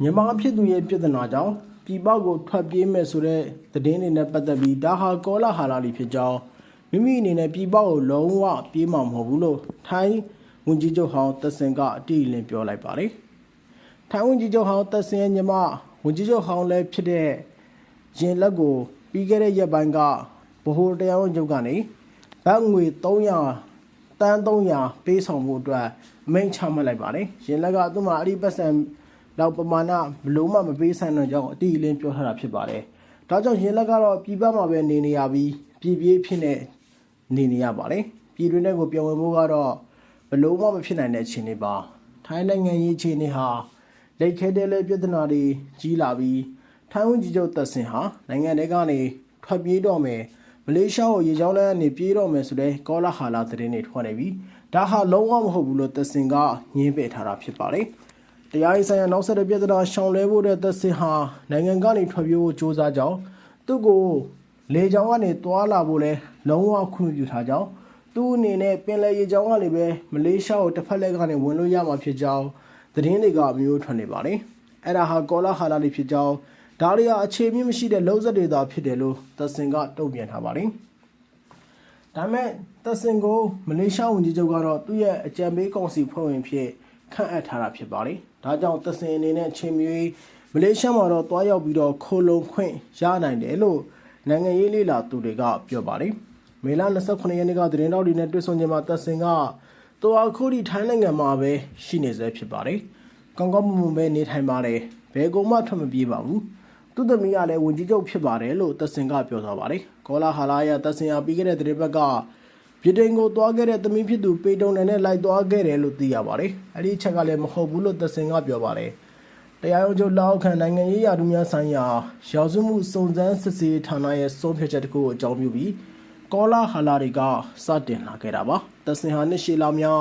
မြန်မာဖြစ်သူရဲ့ပြဿနာကြောင့်ပြည်ပကိုထွက်ပြေးမဲ့ဆိုတဲ့သတင်းတွေနဲ့ပတ်သက်ပြီးဒါဟာကောလာဟာလာတွေဖြစ်ကြောင်းမိမိအနေနဲ့ပြည်ပကိုလုံးဝပြေးမှာမဟုတ်ဘူးလို့ထိုင်းဝန်ကြီးချုပ်ဟောင်းသက်စင်ကအတိအလင်းပြောလိုက်ပါတယ်။ထိုင်းဝန်ကြီးချုပ်ဟောင်းသက်စင်ရဲ့ညီမဝန်ကြီးချုပ်ဟောင်းလည်းဖြစ်တဲ့ရင်လက်ကိုပြီးခဲ့တဲ့ရက်ပိုင်းကဗဟိုတရားဝန်ချုပ်ကနေဘတ်ငွေ300တန်း300ပေးဆောင်မှုအတွက်အမိန့်ချမှတ်လိုက်ပါတယ်။ရင်လက်ကသူ့မှာအဲ့ဒီပတ်စံ လောက်ပမာဏဘလို့မှမပေးဆိုင်တဲ့ကြောင့်အတိအလင်းပြောထားတာဖြစ်ပါတယ်။ဒါကြောင့်ရင်လက်ကတော့ပြည်ပမှာပဲနေနေရပြီးပြည်ပြေးဖြစ်နေနေနေရပါတယ်။ပြည်တွင်းထဲကိုပြောင်းဝင်ဖို့ကတော့ဘလို့မှမဖြစ်နိုင်တဲ့အခြေအနေပါ။ထိုင်းနိုင်ငံရေးအခြေအနေဟာလက်ခဲတဲ့လေပြဿနာတွေကြီးလာပြီးထိုင်းဝန်ကြီးချုပ်သက်စင်ဟာနိုင်ငံထဲကနေထွက်ပြေးတော့မယ်မလေးရှားကိုရေကြောင်းလမ်းကနေပြေးတော့မယ်ဆိုတဲ့ကောလာဟာလာသတင်းတွေထွက်နေပြီးဒါဟာလုံးဝမဟုတ်ဘူးလို့သက်စင်ကညင်းပယ်ထားတာဖြစ်ပါတယ်။ တရားရေးဆိုင်ရာနောက်ဆက်တဲ့ပြဿနာရှောင်လဲဖို့တဲ့သက်စင်ဟာနိုင်ငံကနေထွက်ပြေးဖို့ကြိုးစားကြောင်းသူ့ကိုလေကြောင်းကနေတွာလာဖို့လဲလုံးဝခွင့်ပြုထားကြောင်းသူ့အနေနဲ့ပင်လယ်ရေကြောင်းကနေပဲမလေးရှားကိုတစ်ဖက်လက်ကနေဝင်လို့ရမှာဖြစ်ကြောင်းသတင်းတွေကအမျိုးထွက်နေပါတယ်။အဲ့ဒါဟာကောလာဟာလာတွေဖြစ်ကြောင်းဒါရီယာအခြေမြင့်မရှိတဲ့လုံဆက်တွေသာဖြစ်တယ်လို့သက်စင်ကတုံ့ပြန်ထားပါတယ်။ဒါမဲ့သက်စင်ကိုမလေးရှားဝန်ကြီးချုပ်ကတော့သူ့ရဲ့အကြံပေးကောင်စီဖွဲ့ဝင်ဖြစ် ခန့်အပ်ထားတာဖြစ်ပါတယ်။ဒါကြောင့်သက်စင်အနေနဲ့အချိန်မီမလေးရှားမှာတော့တွားရောက်ပြီးတော့ခိုလုံခွင့်ရနိုင်တယ်လို့နိုင်ငံရေးလေလာသူတွေကပြောပါတယ်။မေလ29ရက်နေ့ကသတင်းတော်တွေနဲ့တွေ့ဆုံကြမှာသက်စင်ကတော်အခုဒီထိုင်းနိုင်ငံမှာပဲရှိနေစေဖြစ်ပါတယ်။ကောင်းကောင်းမွန်မွန်ပဲနေထိုင်ပါတယ်။ဘယ်ကောင်မှထွက်မပြေးပါဘူး။သူ့သမီးကလည်းဝင်ကြီးချုပ်ဖြစ်ပါတယ်လို့သက်စင်ကပြောသွားပါတယ်။ကောလာဟာလာရသက်စင်ဟာပြီးခဲ့တဲ့သတင်းပတ်က ပြည်တိုင်ကိုသွားခဲ့တဲ့သမီးဖြစ်သူပေတုံနယ်နဲ့လိုက်သွားခဲ့တယ်လို့သိရပါတယ်။အဲဒီအချက်ကလည်းမဟုတ်ဘူးလို့သက်စင်ကပြောပါတယ်။တရားရုံးချုပ်လက်အောက်ခံနိုင်ငံရေးရာထူးများဆိုင်ရာရောက်စုမှုစုံစမ်းစစ်ဆေးဌာနရဲ့ဆုံးဖြတ်ချက်တစ်ခုကိုအကြောင်းပြုပြီးကောလာဟာလာတွေကစတင်လာခဲ့တာပါ။သက်စင်ဟာနှစ်ရှည်လာများ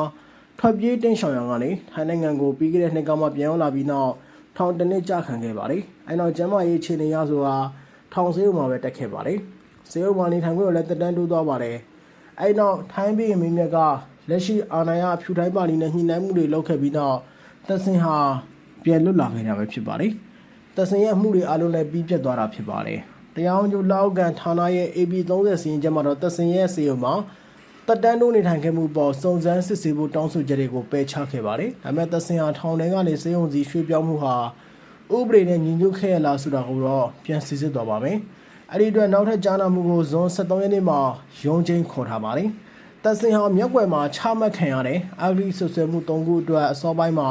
ထွက်ပြေးတိန့်ရှောင်ရန်ကနေထိုင်းနိုင်ငံကိုပြီးခဲ့တဲ့နှစ်ကမှပြန်ရောက်လာပြီးနောက်ထောင်တစ်နှစ်ကြာခံခဲ့ပါတယ်။အဲနောက်ကျမ်းမာရေးခြေနေရဆိုတာထောင်ဆေးဥမှာပဲတက်ခဲ့ပါတယ်။ဆေးဥမှာနေထိုင်ခွင့်ကိုလည်းတက်တန်းတိုးသွားပါတယ်။ အဲနောက်ထိုင်းပြည်မင်းမြတ်ကလက်ရှိအာဏာရအဖြူတိုင်းပါတီနဲ့ညှိနှိုင်းမှုတွေလုပ်ခဲ့ပြီးနောက်သက်စင်ဟာပြန်လွတ်လာခဲ့တာပဲဖြစ်ပါတယ်။သက်စင်ရဲ့အမှုတွေအလုံးလည်းပြီးပြတ်သွားတာဖြစ်ပါတယ်။တရားဝင်ကျလောက်ကန်ဌာနရဲ့ AB30 စီရင်ချက်မှာတော့သက်စင်ရဲ့စေုံမှာတက်တန်းတိုးနေထိုင်ခဲ့မှုပေါ်စုံစမ်းစစ်ဆေးဖို့တောင်းဆိုချက်တွေကိုပယ်ချခဲ့ပါတယ်။ဒါပေမဲ့သက်စင်ဟာထောင်ထဲကနေစေုံစီရွှေ့ပြောင်းမှုဟာဥပဒေနဲ့ညီညွတ်ခဲ့ရလားဆိုတာကိုတော့ပြန်စစ်စစ်သွားပါမယ်။ အဲ့ဒီအတွက်နောက်ထပ်ကြားနာမှုကိုဇွန်23ရက်နေ့မှာရုံးချင်းခေါ်ထားပါတယ်။သက်စင်ဟာမြက်ွယ်မှာချမှတ်ခံရတဲ့အဂရိဆွဆွဲမှု၃ခုအတွက်အစောပိုင်းမှာ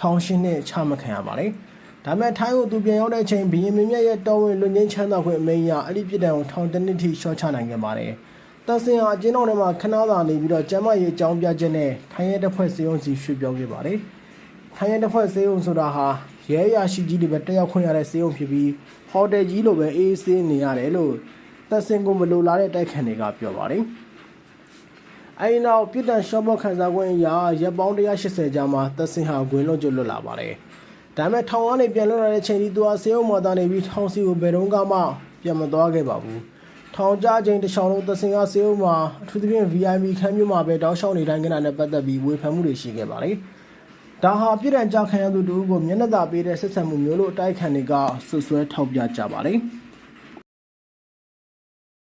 ထောင်ရှင်းနှစ်ချမှတ်ခံရပါတယ်။ဒါပေမဲ့ထိုင်းကိုသူပြန်ရောက်တဲ့အချိန်ဘီရင်မင်းမြတ်ရဲ့တော်ဝင်လွန်ငင်းချမ်းသာခွင့်အမိန့်အရအဲ့ဒီပြည်တိုင်ကိုထောင်တစ်နှစ်ထိရှော့ချနိုင်ခဲ့ပါတယ်။သက်စင်ဟာအကျဉ်းတော်ထဲမှာခဏသာနေပြီးတော့ကျမ်းမာရေးအကြောင်းပြချက်နဲ့ထိုင်းရဲတပ်ဖွဲ့စေုံစီရွှေ့ပြောင်းခဲ့ပါတယ်။ထိုင်းရဲတပ်ဖွဲ့စေုံဆိုတာဟာရဲရရှိကြီးတွေပဲတက်ရောက်ခွင့်ရတဲ့စေုံဖြစ်ပြီးဟိုတယ်ကြီးလိုပဲအေးဆေးနေရတယ်လို့သက်စင်ကိုမလိုလားတဲ့တိုက်ခန်တွေကပြောပါတယ်။အဲဒီနောက်ပြည်တန်ရှော့ဘော့ခန်းစားခွင့်အရာရပ်ပေါင်း180ကြာမှာသက်စင်ဟာဂွင်လုံးကျွလွတ်လာပါတယ်။ဒါပေမဲ့ထောင်ကနေပြန်လွတ်လာတဲ့ချိန်ဒီသူဟာစေုံမှာတာနေပြီးထောင်စီကိုဘယ်တော့မှပြန်မသွားခဲ့ပါဘူး။ထောင်ကြချိန်တစ်ချောင်းလုံးသစင်ကစေအုပ်မှာအထူးသဖြင့် VIP ခန်းမျိုးမှာပဲတောက်လျှောက်နေတိုင်းကနာနဲ့ပတ်သက်ပြီးဝေဖန်မှုတွေရှိခဲ့ပါတယ်။ ဒါဟာပြည်တံကြခံရသူတို့ကိုမျက်နှာသာပေးတဲ့ဆက်ဆံမှုမျိုးလို့အတိုက်ခံတွေကဆွဆွဲထောက်ပြကြပါတယ်။